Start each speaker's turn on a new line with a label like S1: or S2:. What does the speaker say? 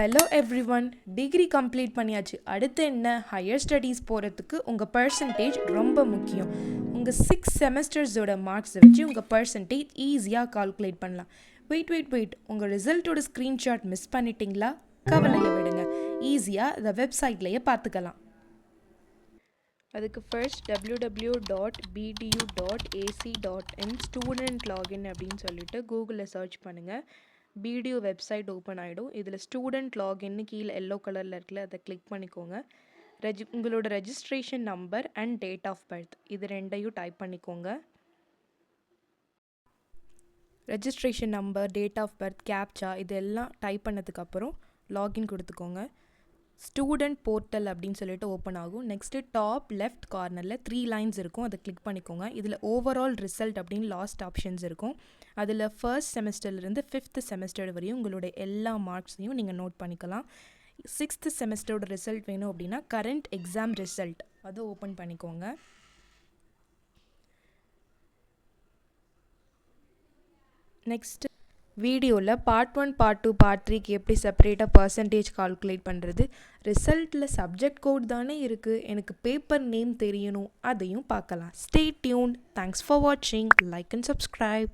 S1: Hello everyone degree complete பண்ணியாச்சு. அடுத்து என்ன? ஹையர் ஸ்டடீஸ் போகிறதுக்கு உங்கள் பர்சன்டேஜ் ரொம்ப முக்கியம். உங்கள் சிக்ஸ் செமஸ்டர்ஸோட மார்க்ஸை வச்சு உங்கள் பர்சன்டேஜ் ஈஸியாக கால்குலேட் பண்ணலாம். வெயிட் வெயிட் வெயிட் உங்கள் ரிசல்ட்டோட ஸ்க்ரீன்ஷாட் மிஸ் பண்ணிட்டீங்களா? கவலையை விடுங்க. ஈஸியாக இந்த வெப்சைட்லேயே பார்த்துக்கலாம் அதுக்கு first W W dot BDU dot AC dot in student login அப்படின்னு சொல்லிட்டு கூகுளில் சர்ச் பண்ணுங்கள் பிடிஓ வெப்சைட் ஓப்பன் ஆகிடும் இதில் ஸ்டூடெண்ட் லாகின்னு கீழே எல்லோ கலரில் இருக்குல்ல அதை கிளிக் பண்ணிக்கோங்க. ரெஜி உங்களோட registration number and date of birth இது ரெண்டையும் டைப் பண்ணிக்கோங்க. Registration number date of birth captcha இதெல்லாம் டைப் பண்ணதுக்கப்புறம் லாகின் கொடுத்துக்கோங்க. ஸ்டூடெண்ட் போர்ட்டல் அப்படின்னு சொல்லிட்டு ஓப்பன் ஆகும். நெக்ஸ்ட்டு டாப் லெஃப்ட் கார்னரில் த்ரீ லைன்ஸ் இருக்கும். அதை கிளிக் பண்ணிக்கோங்க. இதில் ஓவரால் ரிசல்ட் அப்படின்னு லாஸ்ட் ஆப்ஷன்ஸ் இருக்கும். அதில் ஃபர்ஸ்ட் செமஸ்டர்லேருந்து ஃபிஃப்த் செமஸ்டர் வரையும் உங்களுடைய எல்லா மார்க்ஸையும் நீங்கள் நோட் பண்ணிக்கலாம். சிக்ஸ்த் செமஸ்டரோட ரிசல்ட் வேணும் அப்படின்னா கரண்ட் எக்ஸாம் ரிசல்ட் அதை ஓப்பன் பண்ணிக்கோங்க. நெக்ஸ்ட் வீடியோவில் part one part two part த்ரீக்கு எப்படி செப்பரேட்டாக பர்சன்டேஜ் கால்குலேட் பண்ணுறது ரிசல்ட்டில் சப்ஜெக்ட் கோட் தானே இருக்குது எனக்கு பேப்பர் நேம் தெரியணும் அதையும் பார்க்கலாம். ஸ்டே டியூன் தேங்க்ஸ் ஃபார் வாட்சிங் லைக் அண்ட் சப்ஸ்கிரைப்